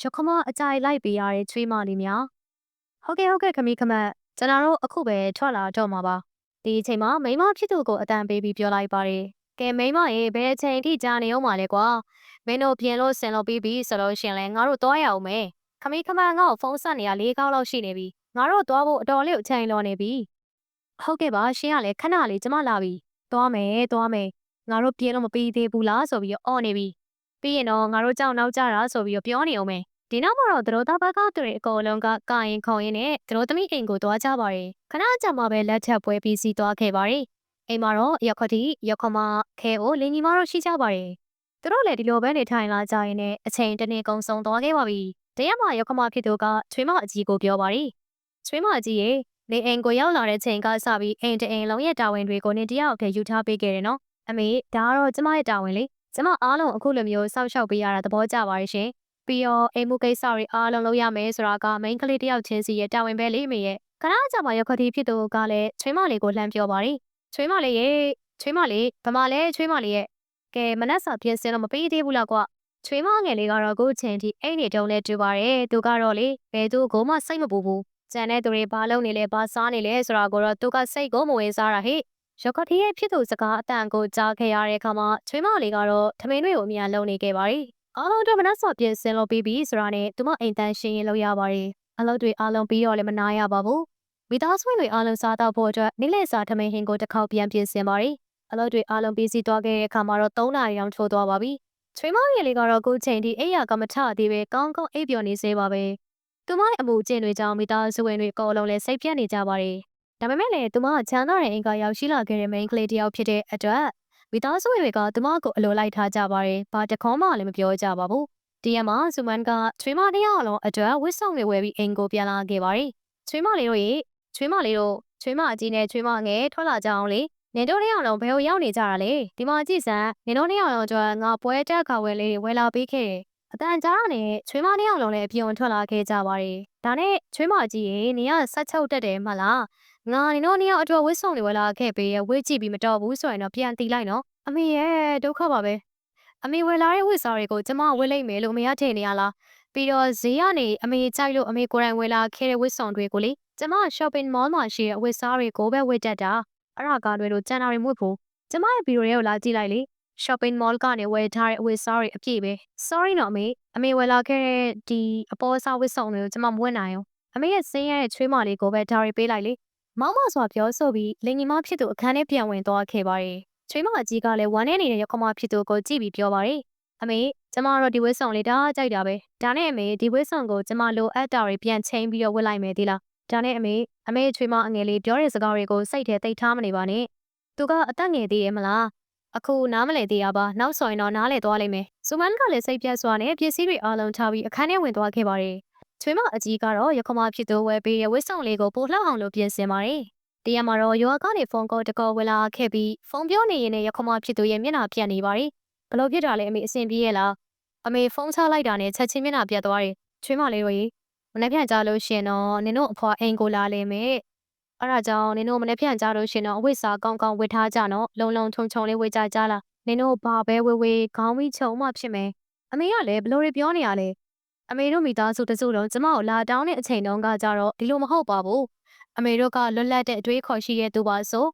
ရခမအကြိုက်လိုက်ပေးရတဲ့ချွေးမလေးများဟုတ်ကဲ့ဟုတ်ကဲ့ခမီးခမတ်ကျွန်တော်တို့အခုပဲထွက်လာတော့မှာပါဒီအချိန်မှာမိမဖြစ်သူကိုအတန်ပေးပြီးပြောလိုက်ပါတယ်ကဲမိမရေဘယ်အချိန်ထိကြာနေအောင်ပါလဲကွာမင်းတို့ပြင်လို့ဆင်လို့ပြီးပြီဆိုလို့ရှင်လဲငါတို့သွားရအောင်မယ်ခမီးခမတ်ငါ့ကိုဖုန်းဆက်နေရ၄ခေါက်လောက်ရှိနေပြီငါတို့သွားဖို့အတော်လေးအချိန်လောနေပြီဟုတ်ကဲ့ပါရှင်ကလည်းခဏလေးကျမလာပြီသွားမယ်သွားမယ်ငါတို့ပြင်လို့မပြီးသေးဘူးလားဆိုပြီးတော့အော်နေပြီပြီးရင်တော့ငါတို့ကြောက်နောက်ကြတာဆိုပြီးတော့ပြောနေအောင်မယ် ဒီနောက်မှာတော့သူတို့သားဘက်ကသူတွေအကုန်လုံးကကာရင်ခုံရင်နဲ့သူတို့သမီးအိမ်ကိုသွားကြပါတယ်ခဏကြာမှပဲလက်ထပ်ပွဲပြီးစီးသွားခဲ့ပါတယ်အိမ်မှာတော့ရက်ခတိရက်ခမခဲကိုလင်းကြီးမတို့ရှိကြပါတယ်သူတို့လည်းဒီလိုပဲနေထိုင်လာကြရင်နဲ့အချိန်တစ်နေ့ကုန်ဆုံးသွားခဲ့ပါပြီတရက်မှရက်ခမဖြစ်သူကချွေးမအကြီးကိုပြောပါတယ်ချွေးမအကြီးရေနေအိမ်ကိုရောက်လာတဲ့ချိန်ကစပြီးအိမ်တအိမ်လုံးရဲ့တာဝန်တွေကိုနေတယောက်တည်းယူထားပေးခဲ့တယ်နော်အမေဒါကတော့ကျမရဲ့တာဝန်လေကျမအားလုံးအခုလိုမျိုးစောက်ရှောက်ပေးရတာသဘောကျပါရဲ့ရှင် ပြီးတော့အိမ်မှုကိစ္စတွေအားလုံးလုပ်ရမယ်ဆိုတာကမိန်းကလေးတယောက်ချင်းစီရဲ့တာဝန်ပဲလေမေရဲ့ခဏကြာမှရခတိဖြစ်သူကလည်းချွေးမလေးကိုလှမ်းပြောပါတယ်ချွေးမလေးရဲ့ချွေးမလေးဗမာလဲချွေးမလေးရဲ့ကဲမနက်စာပြင်စင်တော့မပေးသေးဘူးလားကွာချွေးမငယ်လေးကတော့ကိုချင်းတီအိမ်နေတုံးလဲတူပါတယ်သူကတော့လေဘယ်သူကိုမှစိတ်မပူဘူးကျန်တဲ့သူတွေဘာလုပ်နေလဲဘာစားနေလဲဆိုတာကိုတော့သူကစိတ်ကိုမဝင်စားတာဟဲ့ရခတိရဲ့ဖြစ်သူစကားအတန်ကိုကြားခဲ့ရတဲ့အခါမှာချွေးမလေးကတော့ထမင်းတွေကိုအမြန်လုံနေခဲ့ပါတယ် အားလုံးတော့မနှက်စော်ပြင်ဆင်လို့ပြီးပြီဆိုတာနဲ့သူမအိမ်တန်းရှင်းရင်လုပ်ရပါတယ်အလုပ်တွေအားလုံးပြီးတော့လည်းမနာရပါဘူးမိသားစုဝင်တွေအားလုံးစားတော့ဖို့အတွက်နေ့လည်စာထမင်းဟင်းကိုတစ်ခေါက်ပြန်ပြင်ဆင်ပါတယ်အလုပ်တွေအားလုံးပြီးစီးသွားခဲ့တဲ့အခါမှာတော့3နာရီအောင်ထိုးသွားပါပြီချွေးမငယ်လေးကတော့အခုချိန်ထိအိယာကမထသေးပဲကောင်းကောင်းအိပ်ပျော်နေစေပါပဲသူမရဲ့အမှုကျင့်တွေကြောင့်မိသားစုဝင်တွေအကုန်လုံးလည်းစိတ်ပြတ်နေကြပါတယ်ဒါပေမဲ့လည်းသူမကချမ်းသာတဲ့အိမ်ကရောက်ရှိလာခဲ့တဲ့ main ကလေးတစ်ယောက်ဖြစ်တဲ့အတွက် မိသားစုဝင်တွေကသူမကိုအလိုလိုက်ထားကြပါတယ်။ဘာတခေါမှလည်းမပြောကြပါဘူး။ဒီရက်မှာဆူမန်ကချွေးမတစ်ယောက်လုံးအတွက်ဝစ်ဆောင်တွေဝယ်ပြီးအိမ်ကိုပြန်လာခဲ့ပါတယ်။ချွေးမလေးတို့ရေချွေးမလေးတို့ချွေးမအကြီးနဲ့ချွေးမငယ်ထွက်လာကြအောင်လေ။နေတို့တစ်ယောက်လုံးဘယ်ကိုရောက်နေကြတာလဲ။ဒီမှာကြည့်စမ်းနေတို့တစ်ယောက်လုံးအတွက်ငါပွဲတက်ခါဝယ်လေးတွေဝယ်လာပေးခဲ့တယ်။အတန်ကြားရနဲ့ချွေးမတစ်ယောက်လုံးလည်းအပြုံထွက်လာခဲ့ကြပါတယ်။ဒါနဲ့ချွေးမကြီးရေနေကဆက်ချုပ်တက်တယ်မှလား။ ငါနေတို့နှစ်ယောက်အတွက်ဝစ်ဆောင်တွေဝယ်လာခဲ့ပေးရဝစ်ကြည့်ပြီးမတော်ဘူးဆိုရင်တော့ပြန်တီးလိုက်နော်။အမေရဲ့ဒုက္ခပါပဲအမေဝယ်လာတဲ့ဝစ်စားတွေကိုကျမဝယ်လိုက်မယ်လို့အမေကထင်နေရလားပြီးတော့ဈေးကနေအမေကြိုက်လို့အမေကိုယ်တိုင်ဝယ်လာခဲ့တဲ့ဝစ်ဆောင်တွေကိုလေကျမ shopping mall မှာရှိတဲ့ဝစ်စားတွေကိုပဲဝယ်တတ်တာအဲ့ဒါကတွေလို့ကျန်တာတွေမဟုတ်ဘူးကျမရဲ့ဗီဒီယိုတွေကိုလာကြည့်လိုက်လေ shopping mall ကနေဝယ်ထားတဲ့ဝစ်စားတွေအပြည့်ပဲ sorry နော်အမေအမေဝယ်လာခဲ့တဲ့ဒီအပေါ်အစားဝစ်ဆောင်တွေကိုကျမမဝယ်နိုင်ဘူးအမေရဲ့စင်းရတဲ့ချွေးမလေးကိုပဲဒါတွေပေးလိုက်လေ မောင်မစွာပြောဆိုပြီးလင်ကြီးမဖြစ်သူအခန်းထဲပြန်ဝင်သွားခဲ့ပါတယ်ချွေးမအကြီးကလည်းဝမ်းနေနေတဲ့ရခမဖြစ်သူကိုကြည့်ပြီးပြောပါတယ်။အမေကျမတို့ဒီဝဲဆောင်လေးဒါကြိုက်တာပဲ။ဒါနဲ့အမေဒီဝဲဆောင်ကိုကျမလိုအပ်တာတွေပြန်ချိန်ပြီးတော့ဝတ်လိုက်မယ်ဒီလား။ဒါနဲ့အမေအမေချွေးမအငယ်လေးပြောတဲ့စကားတွေကိုစိတ်ထဲသိထားမနေပါနဲ့။သူကအသက်ငယ်သေးရဲ့မလား။အခုနားမလည်သေးရပါနောက်ဆိုရင်တော့နားလည်သွားလိမ့်မယ်။ဇူမန်ကလည်းစိတ်ပြတ်စွာနဲ့ပစ္စည်းတွေအားလုံးထားပြီးအခန်းထဲဝင်သွားခဲ့ပါတယ်။ ချွေးမအကြီးကတော့ရခမဖြစ်သူဝဲပေးရဲ့ဝဲဆောင်လေးကိုပို့လှောက်အောင်လို့ပြင်ဆင်ပါတယ်။တရားမှာတော့ရွာကနေဖုန်းကောတကောဝလာခဲ့ပြီးဖုန်းပြောနေရင်လည်းရခမဖြစ်သူရဲ့မျက်နှာပြတ်နေပါရီဘလို့ဖြစ်တာလဲအမေအဆင်ပြေရဲ့လားအမေဖုန်းချလိုက်တာနဲ့ချက်ချင်းမျက်နှာပြတ်သွားတယ်ချွေးမလေးတို့ရေမနေ့ပြန်ကြလို့ရှင်တော့နင်တို့အဖွာအိမ်ကိုလာလေမယ်အဲ့ဒါကြောင့်နင်တို့မနေ့ပြန်ကြလို့ရှင်တော့အဝိစာကောင်းကောင်းဝတ်ထားကြနော်လုံလုံထုံထုံလေးဝတ်ကြကြလားနင်တို့ဘာပဲဝေဝေခေါင်းပြီးခြုံမှဖြစ်မယ်အမေကလည်းဘလို့တွေပြောနေရလဲ အမေတို့မိသားစုတစုလုံးကျမကိုလာတောင်းတဲ့အချိန်တုန်းကကြတော့ဒီလိုမဟုတ်ပါဘူးအမေတို့ကလွတ်လပ်တဲ့အတွေးခေါ်ရှိတဲ့သူပါဆို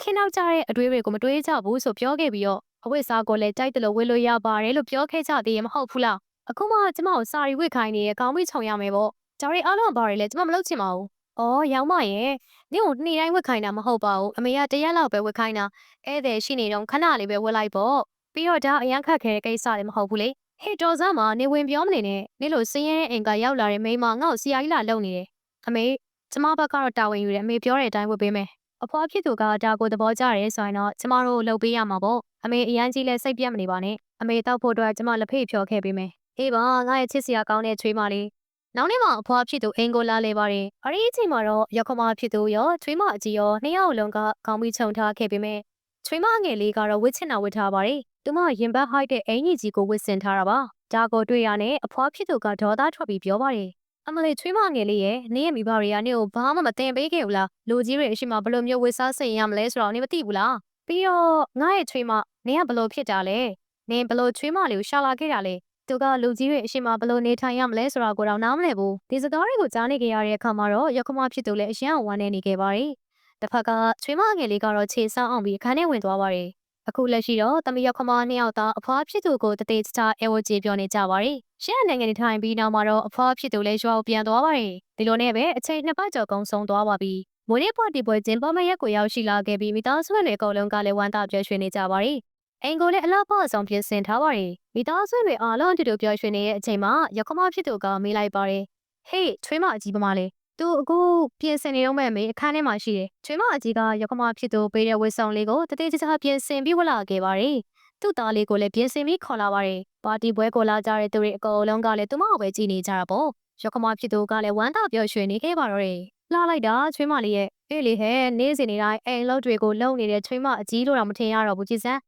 ခင်းနောက်ကြတဲ့အတွေးတွေကိုမတွေးကြဘူးဆိုပြောခဲ့ပြီးတော့အဝိစားကိုလည်းတိုက်တယ်လို့ဝေလို့ရပါတယ်လို့ပြောခဲ့ကြသေးရင်မဟုတ်ဘူးလားအခုမှကျမကိုစာရီဝစ်ခိုင်းနေရကောင်းပြီးခြုံရမယ်ပေါ့ဒါရီအားလုံးကဘာတွေလဲကျမမလုပ်ချင်ပါဘူးအော်ရောင်မရဲ့နင့်ကိုနေ့တိုင်းဝစ်ခိုင်းတာမဟုတ်ပါဘူးအမေကတရက်လောက်ပဲဝစ်ခိုင်းတာဧည့်သည်ရှိနေတော့ခဏလေးပဲဝစ်လိုက်ပေါ့ပြီးတော့ဒါအရန်ခတ်ခဲတဲ့ကိစ္စတွေမဟုတ်ဘူးလေ ဟေ့တော်စမ်းမှာနေဝင်ပြောမနေနဲ့နေလို့စင်းရဲအိမ်ကရောက်လာတဲ့မိန်းမငါ့ကိုဆရာကြီးလာလုံနေတယ်အမေကျမဘက်ကတော့တာဝန်ယူတယ်အမေပြောတဲ့အတိုင်းဝတ်ပေးမယ်အဖွားဖြစ်သူကဒါကိုသဘောကျတယ်ဆိုရင်တော့ကျမတို့လုပ်ပေးရမှာပေါ့အမေအရန်ကြီးလဲစိတ်ပြတ်မနေပါနဲ့အမေတောက်ဖို့အတွက်ကျမလက်ဖေးဖြော်ခဲ့ပေးမယ်အေးပါငါရဲ့ချစ်စရာကောင်းတဲ့ချွေးမလေးနောက်နေ့မှအဖွားဖြစ်သူအင်ကိုလာလဲပါတယ်အဲ့ဒီအချိန်မှာတော့ရခမဖြစ်သူရောချွေးမအကြီးရောနှစ်ယောက်လုံးကခေါင်းပြီးခြုံထားခဲ့ပေးမယ်ချွေးမငယ်လေးကတော့ဝစ်ချင်တာဝစ်ထားပါတယ် သူမရင်ဘတ်ဟိုက်တဲ့အင်ကြီးကြီးကိုဝစ်ဆင်ထားတာပါဒါကိုတွေ့ရနဲ့အဖွားဖြစ်သူကဒေါသထွက်ပြီးပြောပါတယ်အမလေးချွေးမငယ်လေးရဲ့နေရဲ့မိဘတွေကနေကိုဘာမှမတင်ပေးခဲ့ဘူးလားလူကြီးတွေအရှိမဘယ်လိုမျိုးဝစ်စားစိတ်ရမလဲဆိုတော့နေမသိဘူးလားပြီးတော့ငါရဲ့ချွေးမနေကဘယ်လိုဖြစ်တာလဲနင်ဘယ်လိုချွေးမလေးကိုရှာလာခဲ့တာလဲသူကလူကြီးတွေအရှိမဘလို့နေထိုင်ရမလဲဆိုတာကိုတော့နားမလည်ဘူးဒီစကားတွေကိုကြားနေကြရတဲ့အခါမှာတော့ရခမဖြစ်သူလည်းအရန်ဝမ်းနေနေခဲ့ပါတယ်တစ်ဖက်ကချွေးမငယ်လေးကတော့ခြေဆောင်းအောင်ပြီးအခန်းထဲဝင်သွားပါတယ် အခုလက်ရှိတော့တမီရခမနှစ်ယောက်သားအဖွားဖြစ်သူကိုတသေးချာအဲဝကြီးပြောနေကြပါတယ်ရှင်းနိုင်ငံနေထိုင်ပြီးနောက်မှာတော့အဖွားဖြစ်သူလည်းရွာကိုပြန်သွားပါတယ်ဒီလိုနဲ့ပဲအချိန်နှစ်ပတ်ကျော်ကုန်ဆုံးသွားပါပြီမိုးရေပေါ်တီပွဲကျင်းပမဲ့ရက်ကိုရောက်ရှိလာခဲ့ပြီးမိသားစုဝင်တွေအကုန်လုံးကလည်းဝမ်းသာပျော်ရွှင်နေကြပါတယ်။အိမ်ကိုလည်းအလားပါဆောင်ပြင်ဆင်ထားပါတယ်။မိသားစုဝင်တွေအားလုံးအတူတူပျော်ရွှင်နေတဲ့အချိန်မှာရခမဖြစ်သူကမေးလိုက်ပါတယ်။ဟေးချွေးမအကြီးပမာလေး သူအခုပြင်ဆင်နေတော့မဲ့မေအခန်းထဲမှာရှိတယ်။ချွေးမအကြီးကရခမဖြစ်သူပေးတဲ့ဝတ်ဆောင်လေးကိုတတိကျကျပြင်ဆင်ပြီးဝတ်လာခဲ့ပါတယ်။သူ့သားလေးကိုလည်းပြင်ဆင်ပြီးခေါ်လာပါတယ်။ပါတီပွဲကိုလာကြတဲ့သူတွေအကုန်လုံးကလည်းသူမကိုပဲကြည်နေကြတာပေါ့။ရခမဖြစ်သူကလည်းဝမ်းသာပျော်ရွှင်နေခဲ့ပါတော့တယ်။လှလိုက်တာချွေးမလေးရဲ့အေးလေဟဲ့နေ့စဉ်နေတိုင်းအိမ်လုံးတွေကိုလုံနေတဲ့ချွေးမအကြီးလို့တော့မထင်ရတော့ဘူးကြည်စမ်း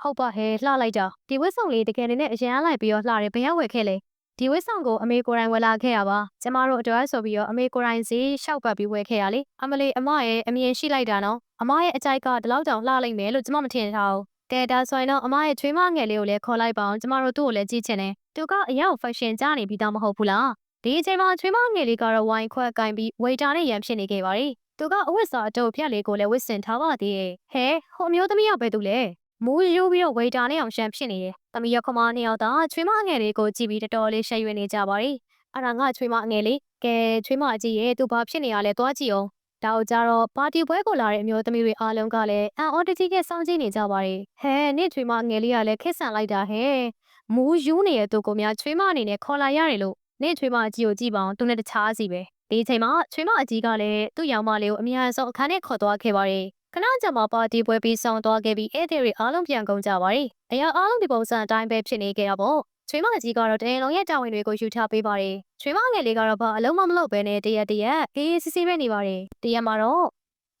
ဟုတ်ပါဟဲ့လှလိုက်တာဒီဝက်ဆောင်လေးတကယ်နဲ့အရန်လိုက်ပြီးတော့လှတယ်ဘယ်ရောက်ဝယ်ခဲ့လဲ ဒီဝက်ဆောင်ကိုအမေကိုယ်တိုင်ဝယ်လာခဲ့ရပါကျမတို့အတွက်ဆိုပြီးတော့အမေကိုယ်တိုင်စီရှောက်ပတ်ပြီးဝယ်ခဲ့ရလေအမလေးအမရဲ့အမြင်ရှိလိုက်တာနော်အမရဲ့အကြိုက်ကဒီလောက်တောင်လှလိုက်မယ်လို့ကျမမထင်ထားဘူးကဲဒါဆိုရင်တော့အမရဲ့ချွေးမငယ်လေးကိုလည်းခေါ်လိုက်ပါအောင်ကျမတို့သူ့ကိုလည်းကြည့်ချင်တယ်သူကအရင် fashion ကြားနေပြီးသားမဟုတ်ဘူးလားဒီအချိန်မှာချွေးမငယ်လေးကတော့ဝိုင်းခွက်ကင်ပြီးဝေတာနဲ့ရန်ဖြစ်နေခဲ့ပါတယ်သူကအဝတ်စာအတုပ်ဖြတ်လေးကိုလည်းဝတ်ဆင်ထားပါသေးတယ်ဟဲဟိုအမျိုးသမီးကပဲသူလဲမူးရိုးပြီးတော့ဝေတာနဲ့အောင်ရှန်ဖြစ်နေတယ်။ တမီရခမနှစ်ယောက်သာချွေးမအငယ်လေးကိုကြည့်ပြီးတော်တော်လေးရှက်ရွံ့နေကြပါရီ။အဲ့ဒါငါချွေးမအငယ်လေးကဲချွေးမအကြီးရဲ့သူဘာဖြစ်နေရလဲသွားကြည့်အောင်။ဒါကိုကြတော့ပါတီပွဲကိုလာတဲ့အမျိုးသမီးတွေအားလုံးကလည်းအန်အော်တကြီးကစောင့်ကြည့်နေကြပါရီ။ဟဲနေ့ချွေးမအငယ်လေးကလည်းခက်ဆန်လိုက်တာဟဲ။မူးယူးနေတဲ့သူကိုများချွေးမအနေနဲ့ခေါ်လာရတယ်လို့နေ့ချွေးမအကြီးကိုကြည့်ပါအောင်သူနဲ့တခြားစီပဲ။ဒီအချိန်မှာချွေးမအကြီးကလည်းသူ့ရောင်မလေးကိုအများဆုံးအခန်းထဲခေါ်သွားခဲ့ပါတယ်။ ခဏကြာမှပါတီပွဲပြီးဆောင်သွားခဲ့ပြီးဧည့်သည်တွေအားလုံးပြန်ကုန်ကြပါရီ။အရာအားလုံးဒီပုံစံအတိုင်းပဲဖြစ်နေကြတာပေါ့။ချွေးမကြီးကတော့တရင်လုံးရဲ့တာဝန်တွေကိုယူထားပေးပါတယ်။ချွေးမငယ်လေးကတော့ဘာအလုံးမမလုပ်ဘဲနဲ့တရက်တရက်အေးအေးဆေးဆေးပဲနေပါတယ်။တရက်မှာတော့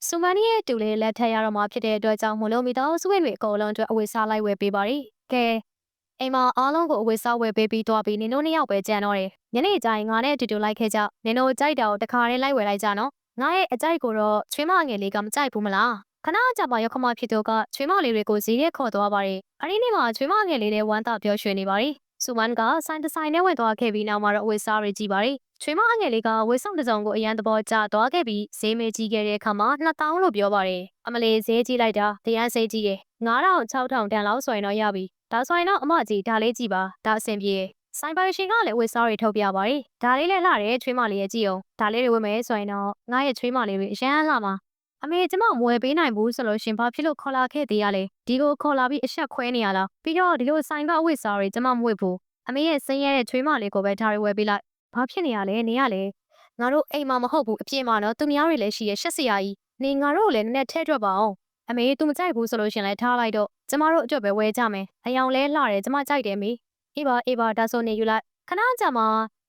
စူမန်နီရဲ့တူလေးလက်ထက်ရတော့မှဖြစ်တဲ့အတွက်ကြောင့်မလို့မိသားစုဝင်တွေအကုန်လုံးအတွက်အဝေးစားလိုက်ဝယ်ပေးပါရီ။ကဲအိမ်မှာအားလုံးကိုအဝေးစားဝယ်ပေးပြီးတော့ပြီးနင်တို့နှစ်ယောက်ပဲကြံတော့တယ်။ညနေကျရင်ငါနဲ့အတူတူလိုက်ခဲ့ကြ။နင်တို့ကြိုက်တာကိုတခါတည်းလိုက်ဝယ်လိုက်ကြနော်။ ငါရဲ့အကြိုက်ကိုတော့ချွေးမငယ်လေးကမကြိုက်ဘူးမလားခဏကြာမှရောက်ခမဖြစ်တော့ကချွေးမလေးတွေကိုဈေးရဲခေါ်သွားပါတယ်။အဲဒီနေ့မှာချွေးမငယ်လေးနဲ့ဝမ်းသာပြောရွှင်နေပါတယ်။စူမန်ကဆိုင်တဆိုင်နဲ့ဝင်သွားခဲ့ပြီးနောက်မှာတော့အဝေးစားတွေကြည့်ပါတယ်။ချွေးမငယ်လေးကဝေးဆောင်တစ်စုံကိုအရန်သဘောကျသွားခဲ့ပြီးဈေးမေးကြည့်ခဲ့တဲ့အခါမှာ2000လို့ပြောပါတယ်။အမလေးဈေးကြည့်လိုက်တာတရားဈေးကြီးတယ်။9000 6000တန်လောက်ဆိုရင်တော့ရပြီ။ဒါဆိုရင်တော့အမကြီးဒါလေးကြည့်ပါ။ဒါအဆင်ပြေ။ ဆိုင်ပိုင်ရှင်ကလည်းဝေစားတွေထုတ်ပြပါတယ်။ဒါလေးလည်းလှတယ်ချွေးမလေးရဲ့ကြည့်အောင်။ဒါလေးတွေဝယ်မယ်ဆိုရင်တော့ငါရဲ့ချွေးမလေးတွေအရန်လှမှာအမေကျမမဝယ်ပေးနိုင်ဘူးဆိုလို့ရှင်ဘာဖြစ်လို့ခေါ်လာခဲ့သေးရလဲဒီကိုခေါ်လာပြီးအဆက်ခွဲနေရလားပြီးတော့ဒီလိုဆိုင်ကအဝတ်စားတွေကျမမဝတ်ဘူးအမေရဲ့စင်းရဲတဲ့ချွေးမလေးကိုပဲဒါတွေဝယ်ပေးလိုက်ဘာဖြစ်နေရလဲနေရလဲငါတို့အိမ်မှာမဟုတ်ဘူးအပြင်းမှာတော့သူများတွေလည်းရှိရရှက်စရာကြီးနေငါတို့လည်းနည်းနည်းထဲထွက်ပါအောင်အမေသူမကြိုက်ဘူးဆိုလို့ရှင်လည်းထားလိုက်တော့ကျမတို့အတွက်ပဲဝယ်ကြမယ်အယောင်လဲလှတယ်ကျမကြိုက်တယ်မေ အေးပါအေးပါဒါဆိုနေယူလိုက်ခဏကြာမှ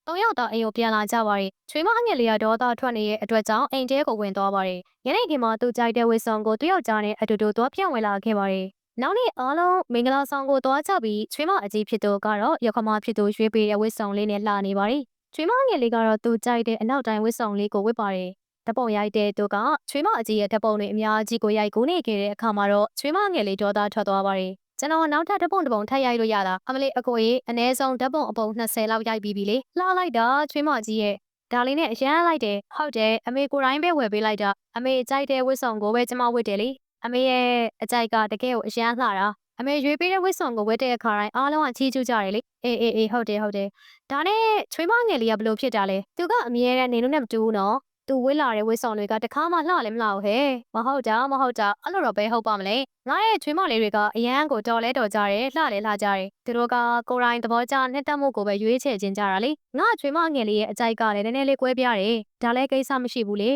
သုံးယောက်တော့အိမ်ကိုပြန်လာကြပါရီချွေးမအငယ်လေးကဒေါသထွက်နေတဲ့အတွက်ကြောင့်အိမ်တဲကိုဝင်သွားပါရီညနေခင်းမှာသူကြိုက်တဲ့ဝေဆောင်ကိုသူ့ယောက်ျားနဲ့အတူတူသွားပြန်ဝင်လာခဲ့ပါရီနောက်နေ့အားလုံးမင်္ဂလာဆောင်ကိုသွားကြပြီးချွေးမအကြီးဖြစ်သူကတော့ရခမဖြစ်သူရွေးပေးတဲ့ဝေဆောင်လေးနဲ့လာနေပါရီချွေးမငယ်လေးကတော့သူကြိုက်တဲ့အနောက်တိုင်းဝေဆောင်လေးကိုဝတ်ပါရီဓပုံရိုက်တဲ့သူကချွေးမအကြီးရဲ့ဓပုံတွေအများကြီးကိုရိုက်ကိုနေခဲ့တဲ့အခါမှာတော့ချွေးမငယ်လေးဒေါသထွက်သွားပါရီ ကျွန်တော်နောက်ထပ်ဓပုံတစ်ပုံထပ်ရိုက်လို့ရတာအမလေးအကိုကြီးအ ਨੇ ဆုံးဓပုံအပုံ20လောက်ရိုက်ပြီးပြီလေလှလိုက်တာချွေးမကြီးရဲ့ဒါလေးနဲ့အရန်လိုက်တယ်ဟုတ်တယ်အမေကိုတိုင်းပဲဝယ်ပေးလိုက်တာအမေကြိုက်တဲ့ဝတ်စုံကိုပဲကျွန်မဝတ်တယ်လေအမေရဲ့အကြိုက်ကတကယ်ကိုအရန်လှတာအမေရွေးပေးတဲ့ဝတ်စုံကိုဝတ်တဲ့အခါတိုင်းအားလုံးကချီးကျူးကြတယ်လေအေးအေးအေးဟုတ်တယ်ဟုတ်တယ်ဒါနဲ့ချွေးမငယ်လေးကဘလို့ဖြစ်တာလဲသူကအမြဲတမ်းနေလို့နဲ့မတူဘူးနော် သူဝေးလာတဲ့ဝေးဆောင်တွေကတခါမှလှလည်းမလှဘူးဟဲ့မဟုတ်တာမဟုတ်တာအဲ့လိုတော့ပဲဟုတ်ပါမလဲငါရဲ့ချွေးမလေးတွေကအရန်ကိုတော်လဲတော်ကြတယ်လှလည်းလှကြတယ်သူတို့ကကိုရိုင်းသဘောကျနှစ်သက်မှုကိုပဲရွေးချယ်ခြင်းကြတာလေငါချွေးမငယ်လေးရဲ့အကြိုက်ကလည်းနည်းနည်းလေးကွဲပြားတယ်ဒါလည်းကိစ္စမရှိဘူးလေ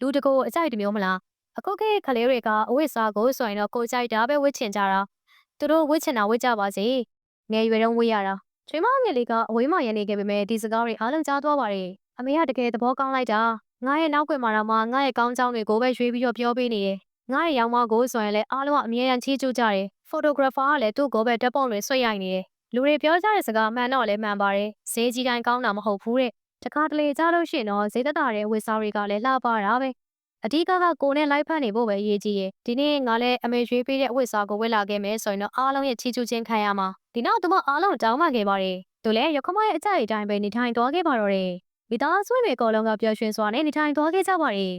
လူတကိုအကြိုက်တမျိုးမလားအခုခေတ်ကလေးတွေကအဝတ်စားကိုဆိုရင်တော့ကိုကြိုက်တာပဲဝတ်ချင်ကြတာသူတို့ဝတ်ချင်တာဝတ်ကြပါစေငယ်ရွယ်တုန်းဝတ်ရတာချွေးမငယ်လေးကအဝေးမှရနေခဲ့ပေမဲ့ဒီစကားတွေအားလုံးကြားသွားပါတယ်အမေကတကယ်သဘောကောင်းလိုက်တာ ငါရဲ့နောက်ွယ်မှာတော့မှငါရဲ့ကောင်းကြောင်းတွေကိုပဲရွေးပြီးတော့ပြောပေးနေတယ်။ငါရဲ့ရောင်မကိုဆိုရင်လည်းအားလုံးကအမြဲတမ်းချီးကျူးကြတယ်။ photographer ကလည်းသူ့ကိုပဲတက်ပုံတွေဆွဲရိုက်နေတယ်။လူတွေပြောကြတဲ့စကားမှန်တော့လည်းမှန်ပါတယ်။ဈေးကြီးတိုင်းကောင်းတာမဟုတ်ဘူးတဲ့။တခါတလေကြားလို့ရှိရင်တော့ဈေးသက်သာတဲ့ဝစ်စားတွေကလည်းလှပတာပဲ။အဓိကကကိုနဲ့လိုက်ဖက်နေဖို့ပဲအရေးကြီးရဲ့။ဒီနေ့ငါလည်းအမေရွေးပေးတဲ့ဝစ်စားကိုဝယ်လာခဲ့မယ်ဆိုရင်တော့အားလုံးရဲ့ချီးကျူးခြင်းခံရမှာ။ဒီနောက်သူမအားလုံးတောင်းပန်ခဲ့ပါတယ်သူလည်းရခမရဲ့အကြိုက်အတိုင်းပဲနေထိုင်သွားခဲ့ပါတော့တယ် မိသားစုတွေအကုန်လုံးကပျော်ရွှင်စွာနဲ့နေထိုင်သွားခဲ့ကြပါတယ်